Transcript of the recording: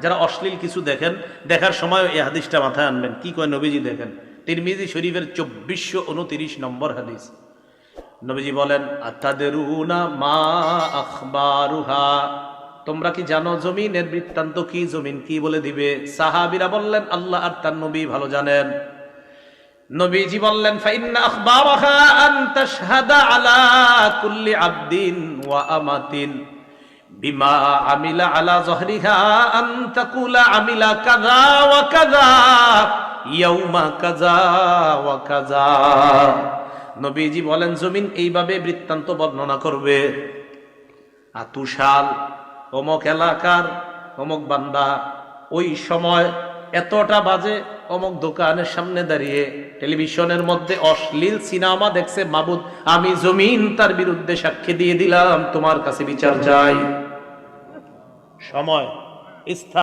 যারা অশ্লীল কিছু দেখেন, দেখার সময় এই হাদিসটা মাথায় আনবেন। কি কয় নবীজি দেখেন? তিরমিজি শরীফের চব্বিশশো উনতিরিশ নম্বর হাদিস। নবীজি বলেন, আতাদেরুনা মা আখবারুহা? তোমরা কি জানো জমিনের বৃত্তান্ত কি জমিন? কি বলে দিবে? সাহাবিরা বললেন, আল্লাহ আর তার নবী ভালো জানেন। নবীজি বললেন আলা কুল্লি আবদিন ওয়া আমাতিন। বিমা আমিলা আলা তাকুলা আমিলা ওয়া ইয়াউমা ওয়া নবীজি বলেন, জমিন এইভাবে বৃত্তান্ত বর্ণনা করবে। অমক এলাকার অমক বান্দা, ওই সময় এতটা বাজে অমক দোকানের সামনে দাঁড়িয়ে টেলিভিশনের মধ্যে অশ্লীল সিনেমা দেখছে মাবুদ, আমি জমিন তার বিরুদ্ধে সাক্ষী দিয়ে দিলাম, তোমার কাছে বিচার চাই। সময় স্থান